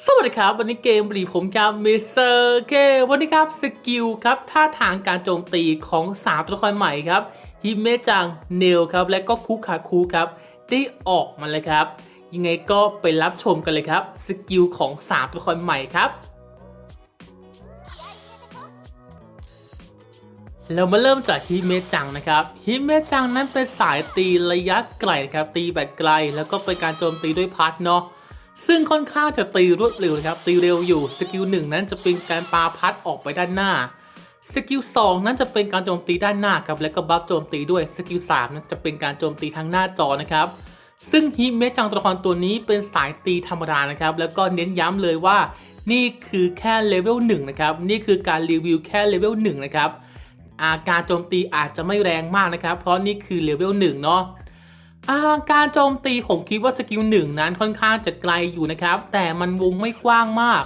สวัสดีครับ วันนี้เกมรีผมครับมิสเตอร์เกวันนี้ครับสกิลครับท่าทางการโจมตีของ 3 ตัวละครใหม่ครับฮิเมจังเนลครับและก็คุคาคุครับได้ออกมาเลยครับ ยังไงก็ไปรับชมกันเลยครับสกิลของ 3 ตัวละครใหม่ครับ เรามาเริ่มจากฮิเมจังนะครับฮิเมจังนั้นเป็นสายตีระยะไกลครับตีแบบไกล แล้วก็เป็นการโจมตีด้วยพัดเนาะ ซึ่งค่อนข้างจะตีรวดเร็วนะครับ ตีเร็วอยู่สกิลหนึ่งนั้นจะเป็นการปาพัดออกไปด้านหน้าสกิลสองนั้นจะเป็นการโจมตีด้านหน้าครับและก็บัฟโจมตีด้วยสกิลสามนั้นจะเป็นการโจมตีทางหน้าจอนะครับ ซึ่งฮิเมจังตัวละครตัวนี้เป็นสายตีธรรมดานะครับ แล้วก็เน้นย้ำเลยว่า นี่คือแค่เลเวล1นะครับนี่คือการรีวิวแค่เลเวล1นะครับอาการโจมตีอาจจะไม่แรงมากนะครับ เพราะนี่คือเลเวลหนึ่งเนาะ อาการโจมตีผมคิดว่าสกิลหนึ่งนั้นค่อนข้างจะไกลอยู่นะครับ แต่มันวงไม่กว้างมาก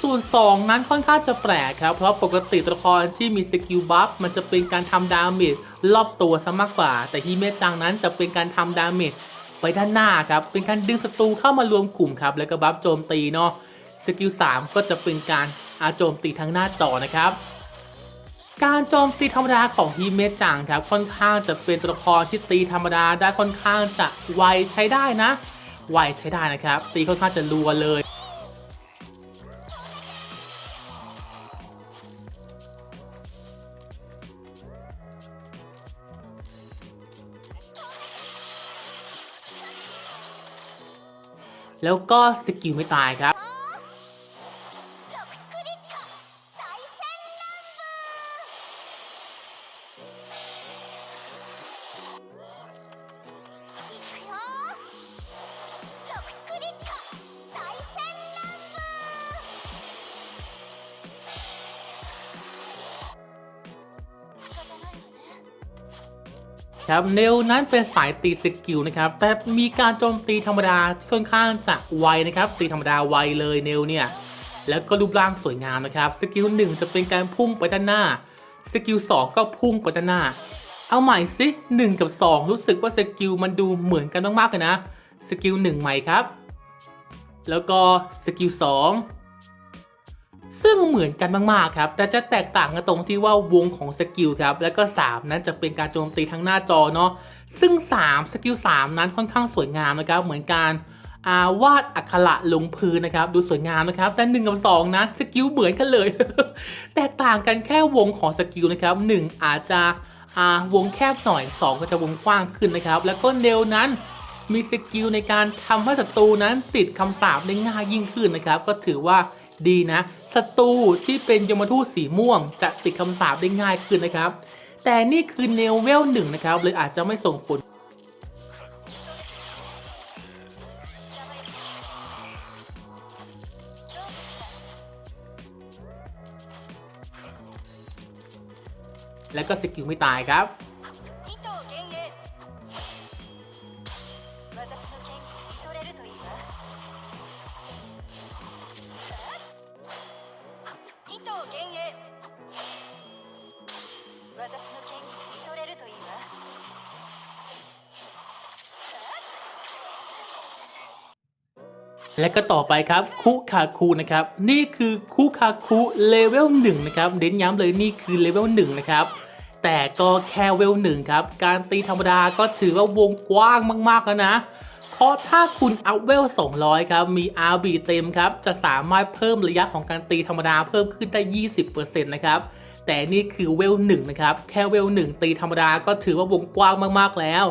ส่วน 2 นั้นค่อนข้างจะแปลกครับ เพราะปกติตัวละครที่มีสกิลบัฟมันจะเป็นการทำดาเมจรอบตัวซะมากกว่า แต่ฮิเมจังนั้นจะเป็นการทำดาเมจไปด้านหน้าครับ เป็นการดึงศัตรูเข้ามารวมกลุ่มครับ แล้วก็บัฟโจมตีเนาะ สกิล3ก็จะเป็นการอาโจมตีทางหน้าจอนะครับ การโจมตีธรรมดาของฮิเมจังครับค่อนข้างจะเป็นตัวละครที่ตีธรรมดาได้ค่อนข้างจะไวใช้ได้นะ ไวใช้ได้นะครับ ตีค่อนข้างจะรัวเลยแล้วก็สกิลไม่ตายครับ ครับเนลนั้นเป็นสายตีสกิลนะครับแต่มีการโจมตีธรรมดาที่ค่อนข้างจะไวนะครับตีธรรมดาไวเลยเนลเนี่ยแล้วก็รูปร่างสวยงามนะครับสกิลหนึ่งจะเป็นการพุ่งไปด้านหน้าสกิลสองก็พุ่งไปด้านหน้า เอาใหม่สิ1กับ 2 รู้สึกว่าสกิลมันดูเหมือนกันมากๆเลยนะสกิล1ใหม่ครับ แล้วก็สกิล2 ซึ่งเหมือนกันมากๆครับ แต่จะแตกต่างกันตรงที่ว่าวงของสกิลครับ แล้วก็ 3 นั้นจะเป็นการโจมตีทั้งหน้าจอเนาะ ซึ่ง 3 สกิล 3 นั้นค่อนข้างสวยงามนะครับ เหมือนการอาวาดอักขระลงพื้นนะครับ ดูสวยงามนะครับ แต่1กับ2นั้นสกิลเหมือนกันเลย แตกต่างกันแค่วงของสกิลนะครับ1อาจจะวงแคบหน่อย 2 ก็จะวงกว้างขึ้นนะครับ แล้วก็เนลนั้นมีสกิลในการทำให้ศัตรูนั้นติดคำสาปได้ง่ายยิ่งขึ้นนะครับ ก็ถือว่า ดีนะศัตรูที่เป็นยมทูตสีม่วง จะติดคำสาปได้ง่ายขึ้นนะครับ แต่นี่คือเนลเวลหนึ่งนะครับเลยอาจจะไม่ส่งผลแล้วก็สกิลไม่ตายครับ และก็ต่อไปครับคุคาคูนะครับนี่คือคุคาคูเลเวลหนึ่งนะครับเน้นย้ำเลยนี่คือเลเวลหนึ่งนะครับแต่ก็แค่เวลหนึ่งครับการตีธรรมดาก็ถือว่าวงกว้างมากๆแล้วนะ เพราะถ้าคุณอัพเวล 200 ครับ มี RB เต็มครับ จะสามารถเพิ่มระยะของการตีธรรมดาเพิ่มขึ้นได้ 20%นะครับ แต่นี่คือเวลหนึ่งนะครับ แค่เวลหนึ่งตีธรรมดาก็ถือว่าวงกว้างมากๆแล้ว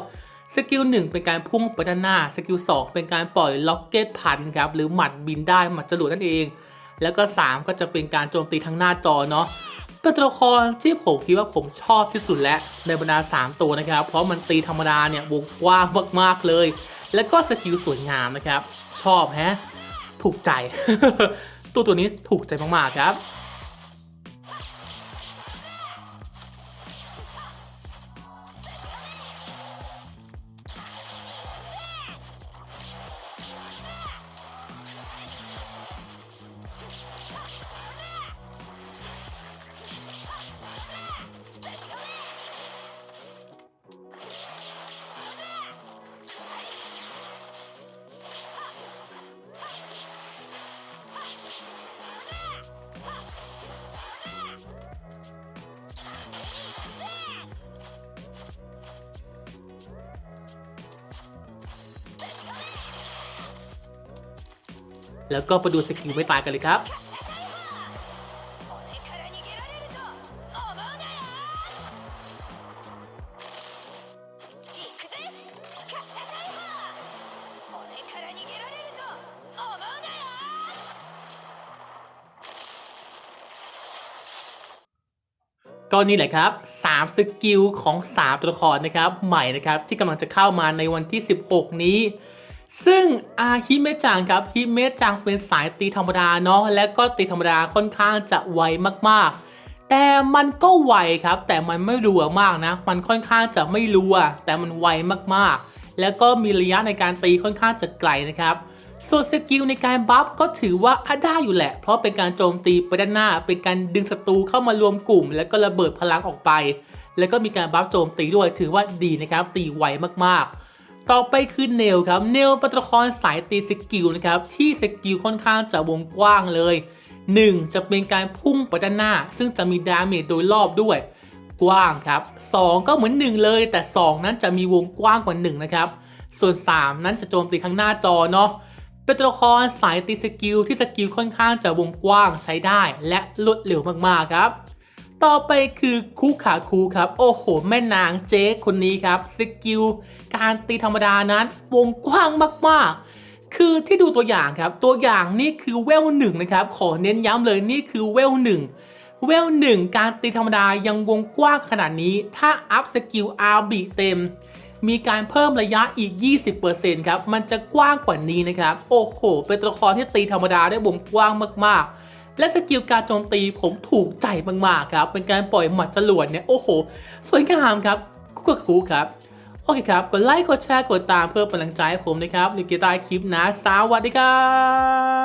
สกิลหนึ่งเป็นการพุ่งไปด้านหน้า สกิลสองเป็นการปล่อยล็อกเก็ตพันครับหรือหมัดบินได้หมัดจรวดนั่นเอง แล้วก็ 3 ก็จะเป็นการโจมตีทางหน้าจอเนาะเป็นตัวละครที่ผมคิดว่าผมชอบที่สุดแล้วในบรรดา 3 ตัวนะครับ เพราะมันตีธรรมดาเนี่ยวงกว้างมากๆเลย แล้วก็สกิลสวยงามนะครับ ชอบแฮะถูกใจ ตัวตัวนี้ถูกใจมากๆครับ แล้วก็ไปดูสกิลไม่ตายกันเลยครับ ก็นี่แหละครับ 3 สกิลของ 3 ตัวละครนะครับ ใหม่นะครับ ที่กำลังจะเข้ามาในวันที่ 16 นี้ ซึ่งอาฮิเมจังครับฮิเมจังเป็นสายตีธรรมดาเนาะและก็ตีธรรมดาค่อนข้างจะไวมากๆ แต่มันก็ไวครับ แต่มันไม่รัวมากนะ มันค่อนข้างจะไม่รัว แต่มันไวมากๆ แล้วก็มีระยะในการตีค่อนข้างจะไกลนะครับส่วนสกิลในการบัฟก็ถือว่าอะได้อยู่แหละ เพราะเป็นการโจมตีไปด้านหน้า เป็นการดึงศัตรูเข้ามารวมกลุ่ม แล้วก็ระเบิดพลังออกไป แล้วก็มีการบัฟโจมตีด้วยถือว่าดีนะครับ ตีไวมากๆ ต่อไปคือเนลครับ เนลเป็นตัวละครสายตีสกิลนะครับ ที่สกิลค่อนข้างจะวงกว้างเลย 1. จะเป็นการพุ่งไปด้านหน้า ซึ่งจะมีดาเมจโดยรอบด้วย กว้างครับ 2 ก็เหมือน 1 เลย แต่ 2 นั้นจะมีวงกว้างกว่า 1 นะครับ ส่วน 3 นั้นจะโจมตีข้างหน้าจอเนาะเป็นตัวละครสายตีสกิลที่สกิลค่อนข้างจะวงกว้างใช้ได้ และรวดเร็วมากๆครับ ต่อไปคือคูขาคูครับ โอ้โห แม่นางเจ๊คนนี้ครับสกิลการตีธรรมดานั้นวงกว้างมากๆ คือที่ดูตัวอย่างครับ ตัวอย่างนี่คือเวลหนึ่งนะครับ ขอเน้นย้ำเลยนี่คือเวลหนึ่งเวลหนึ่งการตีธรรมดายังวงกว้างขนาดนี้ ถ้าอัพสกิลอาร์บีเต็ม มีการเพิ่มระยะอีก 20%ครับ มันจะกว้างกว่านี้นะครับ โอ้โห เป็นตัวละครที่ตีธรรมดาได้วงกว้างมากๆ และสกิลการโจมตีผมถูกใจมากๆครับ เป็นการปล่อยหมัดจรวดเนี่ย โอ้โห สวยงามครับคุกกคูครับ โอเคครับ กดไลค์ กดแชร์ กดตามเพื่อเป็นกำลังใจให้ผมนะครับอยู่ใต้คลิปนะ สวัสดีครับ